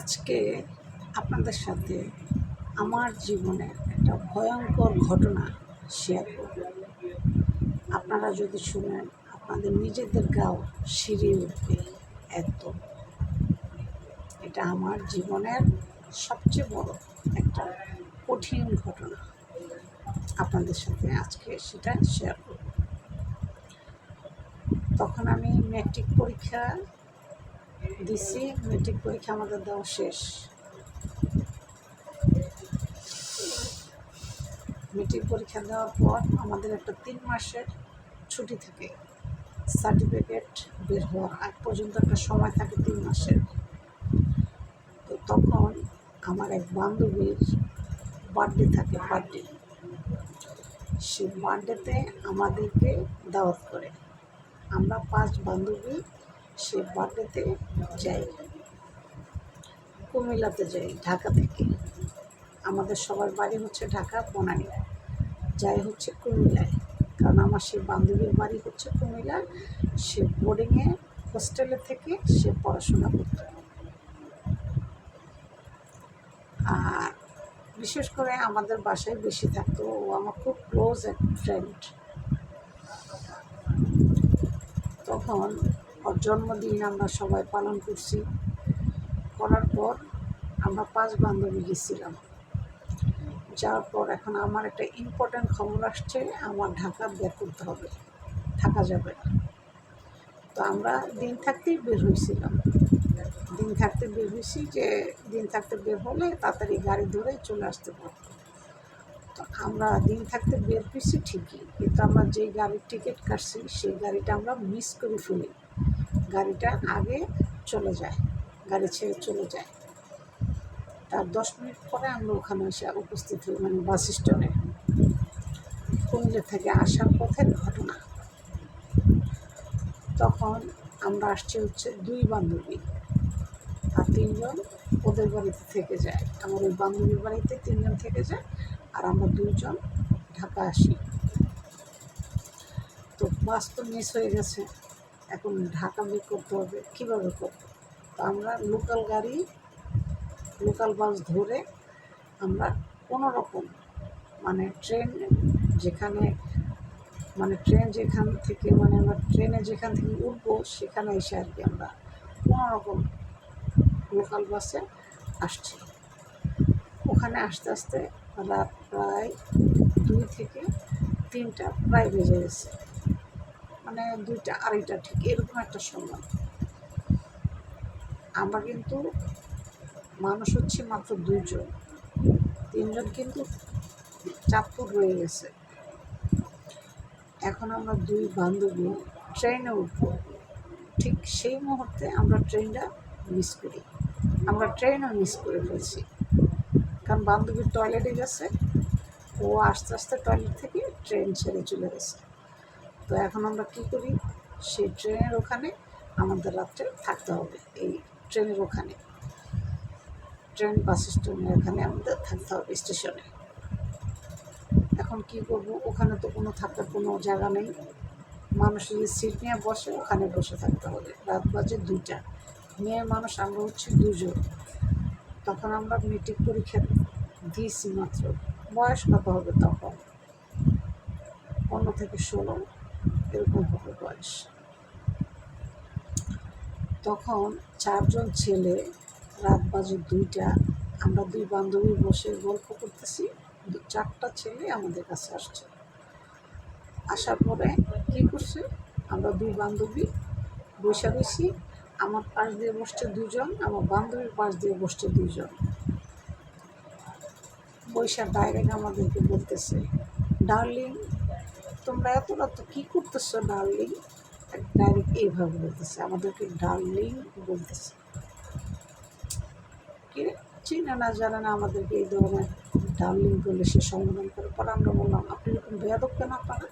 আজকে আপনাদের সাথে আমার জীবনের একটা ভয়ঙ্কর ঘটনা শেয়ার করব। আপনারা যদি শুনেন, আপনাদের নিজেদের গাও সিঁড়ি উঠবে এত। এটা আমার জীবনের সবচেয়ে বড় একটা কঠিন ঘটনা। আপনাদের সাথে আজকে সেটা শেয়ার করব। তখন আমি ম্যাট্রিক পরীক্ষা দিছি মেট্রিক পরীক্ষা আমাদের দেওয়া শেষ। মেট্রিক পরীক্ষা দেওয়ার পর আমাদের একটা তিন মাসের ছুটি থাকে। সার্টিফিকেট বের হওয়ার আগ পর্যন্ত একটা সময় থাকে তিন মাসের। তো তখন আমার এক বান্ধবীর বার্থডে থাকে বার্থডে সেই বার্থডেতে আমাদেরকে দাওয়াত করে। আমরা পাঁচ বান্ধবী সে বার্থডেতে যাই কুমিল্লাতে যাই, ঢাকা থেকে। আমাদের সবার বাড়ি হচ্ছে ঢাকা, বনানী। যাই হচ্ছে কুমিল্লায়। কারণ আমার সে বান্ধবীর বাড়ি হচ্ছে কুমিল্লা। সে বোর্ডিংয়ে হোস্টেলে থেকে সে পড়াশোনা করত। আর বিশেষ করে আমাদের বাসায় বেশি থাকতো। ও আমার খুব ক্লোজ এক ফ্রেন্ড তখন ওর জন্মদিন আমরা সবাই পালন করছি। করার পর আমরা পাঁচ বান্ধবী গেছিলাম। যাওয়ার পর এখন আমার একটা ইম্পর্ট্যান্ট খবর আসছে, আমার ঢাকা বের করতে হবে। থাকা যাবে। না তো আমরা দিন থাকতেই বের হয়েছিলাম। দিন থাকতে বের হয়েছি যে দিন থাকতে বের হলে তাড়াতাড়ি গাড়ি ধরে চলে আসতে পারব। তো আমরা দিন থাকতে বের হয়েছি ঠিকই, কিন্তু আমরা যেই গাড়ির টিকিট কাটছি, সেই গাড়িটা আমরা মিস করে ফেলি। গাড়িটা আগে চলে যায়, গাড়ি ছেড়ে চলে যায়। তার দশ মিনিট পরে আমরা ওখানে এসে উপস্থিত হই মানে বাস স্ট্যান্ডে। কুমিল্লা থেকে আসার পথের ঘটনা। তখন আমরা আসছি হচ্ছে দুই বান্ধবী। আর তিনজন ওদের বাড়িতে থেকে যায়। আমার ওই বান্ধবীর বাড়িতে তিনজন থেকে যায় আর আমরা দুইজন ঢাকা আসি। তো বাস তো মিস হয়ে গেছে। এখন ঢাকা বের করতে হবে। কীভাবে করব? তো আমরা লোকাল গাড়ি, লোকাল বাস ধরে আমরা কোনো রকম মানে ট্রেন যেখানে মানে ট্রেন যেখান থেকে মানে আমরা ট্রেনে যেখান থেকে উঠবো সেখানে এসে আর কি আমরা কোনো রকম লোকাল বাসে আসছি। ওখানে আস্তে আস্তে রাত প্রায় দুই থেকে তিনটা, প্রায় বেজে গেছে। মানে দুইটা, আড়াইটা, ঠিক এরকম একটা সময়। আমরা কিন্তু মানুষ হচ্ছে মাত্র দুইজন। তিনজন কিন্তু চাঁদপুর রয়ে গেছে। এখন আমরা দুই বান্ধবী ট্রেনে উঠবো। ঠিক সেই মুহূর্তে আমরা ট্রেনটা মিস করি। আমরা ট্রেনও মিস করে ফেলছি। কারণ বান্ধবীর টয়লেটে গেছে। ও আস্তে আস্তে টয়লেট থেকে ট্রেন ছেড়ে চলে গেছে। তো এখন আমরা কী করি? সেই ট্রেনের ওখানে আমাদের রাত্রে থাকতে হবে, এই ট্রেনের ওখানে। ট্রেন, বাস স্ট্যান্ডের ওখানে আমাদের থাকতে হবে স্টেশনে। এখন কি করব? ওখানে তো কোনো থাকার কোনো জায়গা নেই। মানুষ যদি সিট নিয়ে বসে, ওখানে বসে থাকতে হবে। রাত বাজে দুইটা। মেয়ে মানুষ, আমরা হচ্ছে দুজন। তখন আমরা মেট্রিক পরীক্ষা দিয়েছি মাত্র। বয়স কত হবে তখন? পনেরো থেকে ষোলো। এরকম হবে বয়স। তখন চারজন ছেলে, রাত বাজে দুইটা, আমরা দুই বান্ধবী বসে গল্প করতেছি। চারটা ছেলে আমাদের কাছে আসছে। আসার পরে কী করছে? আমরা দুই বান্ধবী বসে বসি আমার পাশ দিয়ে বসছে দুজন, আমার বান্ধবীর পাশ দিয়ে বসছে দুজন বৈশা ডাইরেক্ট আমাদেরকে বলতেছে ডার্লিং তোমরা এত রাত কী করতেছো, ডার্লিং? ডাইরেক্ট এইভাবে বলতেছে, আমাদেরকে ডার্লিং বলতেছে। কি রে? চিনে না, জানে না আমাদেরকে এই ধরনের ডার্লিং বলে সে সম্বোধন করে। পরে আমরা বললাম, আপনি এরকম বেয়াদব কেন আপনারা?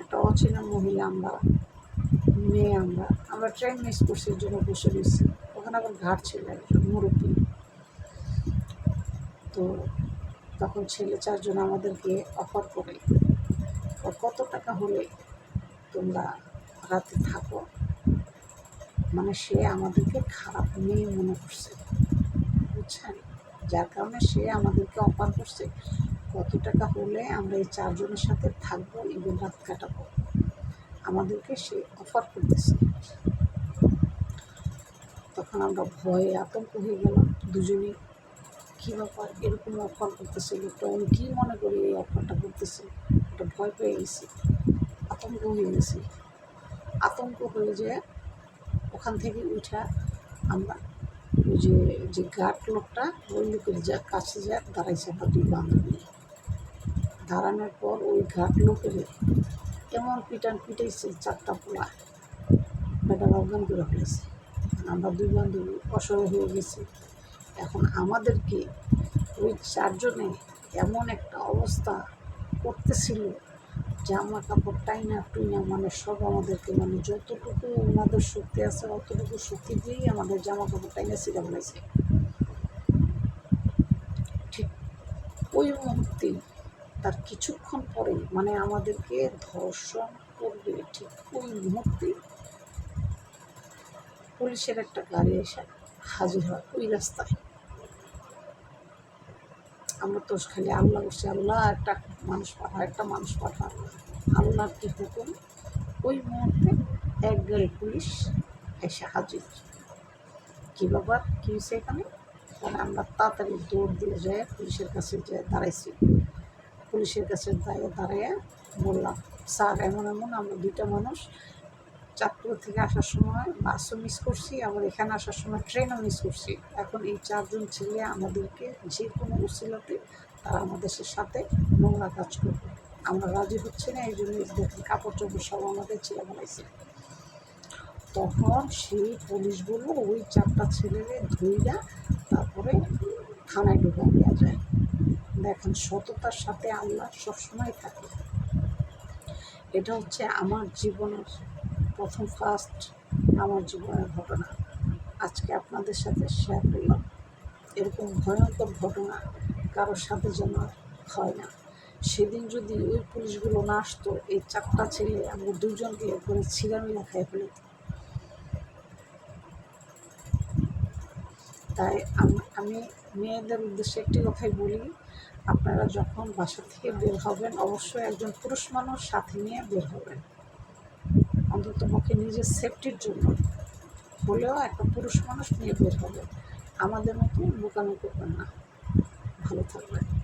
একটা অচেনা মহিলা আমরা, মেয়ে আমরা। আমরা ট্রেন মিস করছি জন্য বসে রয়েছি। ওখানে আবার ঘাট ছিল, একজন মুরব্বী। তো তখন ছেলে চারজন আমাদেরকে অফার করে "ও কত টাকা হলে তোমরা রাতে থাকো। মানে সে আমাদেরকে খারাপ মেয়ে মনে করছে, বুঝছেন? যার কারণে সে আমাদেরকে অফার করছে। কত টাকা হলে আমরা এই চারজনের সাথে থাকব এবং রাত কাটাবো? আমাদেরকে সে অফার করতেছে। তখন আমরা ভয়ে আতঙ্ক হয়ে গেলাম, দুজনেই। কী ব্যাপার? এরকম অফার করতেছে লোকটা? উনি কী মনে করে এই অফারটা করতেছে? একটা ভয় পেয়ে গেছি, আতঙ্ক হয়ে গেছি। আতঙ্ক হয়ে যে ওখান থেকে উঠা আমরা যে যে গার্ড লোকটা, ওই লোকের যা কাছে যা দাঁড়াইছে আমরা দুই বান্ধবী। দাঁড়ানোর পর ওই ঘাট লোকের এমন পিটান পিটাইছে চারটা পোলা। বেটা অজ্ঞান করে ফেলেছে। আমরা দুই বান্ধবী অসহায় হয়ে গেছি। এখন আমাদেরকে ওই চারজনে এমন একটা অবস্থা করতেছিল। জামা কাপড় টাইনা টুইনা মানে সব আমাদেরকে মানে যতটুকু ওনাদের শক্তি আছে, অতটুকু শক্তি দিয়েই আমাদের জামা কাপড় টাইনা ছিঁড়ে ফেলেছে। ঠিক ওই মুহূর্তেই তার কিছুক্ষণ পরেই মানে আমাদেরকে ধর্ষণ করবে ঠিক ওই মুহূর্তে পুলিশের একটা গাড়ি এসে হাজির হয় ওই রাস্তায়। আমরা তো খালি আল্লাহ বসে আল্লাহ একটা মানুষ পাঠা একটা মানুষ পাঠা আল্লাহর কি হুকুম? ওই মুহূর্তে এক গাড়ি পুলিশ এসে হাজির। কী ব্যাপার? কী হয়েছে এখানে? মানে আমরা তাড়াতাড়ি দৌড় দিয়ে যায় পুলিশের কাছে যে দাঁড়াইছি। পুলিশের কাছে দাঁড়িয়ে দাঁড়িয়ে বললাম, স্যার, এমন এমন আমরা দুইটা মানুষ চাঁদপুর থেকে আসার সময় বাসও মিস করছি, আবার এখানে আসার সময় ট্রেনও মিস করছি। এখন এই চারজন ছেলে আমাদেরকে যে কোনো উসিলাতে তারা আমাদের সাথে নোংরা কাজ করবে। আমরা রাজি হচ্ছি না, এই জন্য দেখুন কাপড় চোপড় সব আমাদের ছেলে বানাইছে তখন সেই পুলিশগুলো ওই চারটা ছেলেরে ধুইরা তারপরে থানায় ঢুকা দেওয়া যায়। দেখেন, সততার সাথে আল্লাহ সবসময় থাকে। এটা হচ্ছে আমার জীবনের প্রথম ফার্স্ট আমার জীবনের ঘটনা। আজকে আপনাদের সাথে শেয়ার করলাম। এরকম ভয়ঙ্কর ঘটনা কারোর সাথে যেন হয় না। সেদিন যদি ওই পুলিশগুলো না আসতো, এই চারটা ছেলে আমরা দুজনকে করে ছিঁড়ামিলা খাই ফেলত। তাই আমি মেয়েদের উদ্দেশ্যে একটি কথাই বলি, আপনারা যখন বাসা থেকে বের হবেন, অবশ্যই একজন পুরুষ মানুষ সাথে নিয়ে বের হবেন। অন্তত পক্ষে নিজের সেফটির জন্য। হলেও একটা পুরুষ মানুষ নিয়ে বের হবে আমাদের মতো বোকামি করবেন না। ভালো থাকবেন।